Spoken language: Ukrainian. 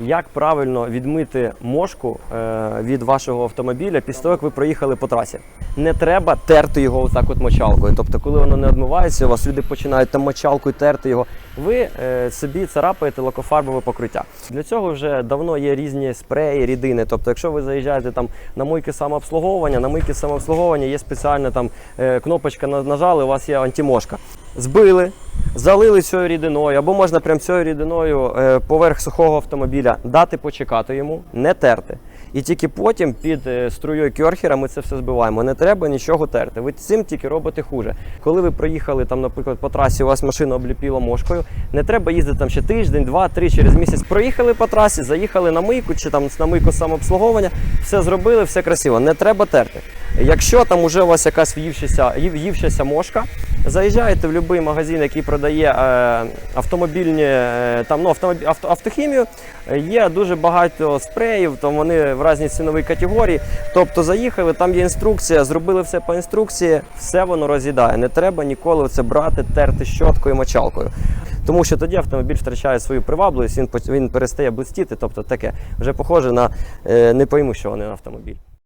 як правильно відмити мошку е, від вашого автомобіля після того, як ви проїхали по трасі. Не треба терти його отак от мочалкою. Тобто, коли воно не відмивається, у вас люди починають там мочалкою терти його. Ви е, собі царапаєте лакофарбове покриття. Для цього вже давно є різні спреї, рідини. Тобто, якщо ви заїжджаєте там на мийки самообслуговування, на мийки самообслуговування є спеціальна там е, кнопочка на- нажали, у вас є антимошка. Збили, залили цією рідиною, або можна прям цією рідиною е, поверх сухого автомобіля дати почекати йому, не терти. І тільки потім під е, струєю кьорхера ми це все збиваємо. Не треба нічого терти. Ви цим тільки робите хуже. Коли ви проїхали там, наприклад, по трасі, у вас машина обліпіла мошкою, не треба їздити там ще тиждень, два, три через місяць. Проїхали по трасі, заїхали на мийку чи там на мийку самообслуговування, все зробили, все красиво. Не треба терти. Якщо там уже у вас якась в'ївшася, в'ївшася мошка, заїжджаєте в будь-який магазин, який продає е, автомобільні е, там, ну, авто, автохімію. Є дуже багато спреїв, то вони в різні цінові категорії. Тобто заїхали, там є інструкція, зробили все по інструкції, все воно роз'їдає. Не треба ніколи це брати, терти щоткою, мочалкою. Тому що тоді автомобіль втрачає свою привабливість, він, він перестає блистіти, тобто таке вже похоже на е, не пойму, що вони автомобіль.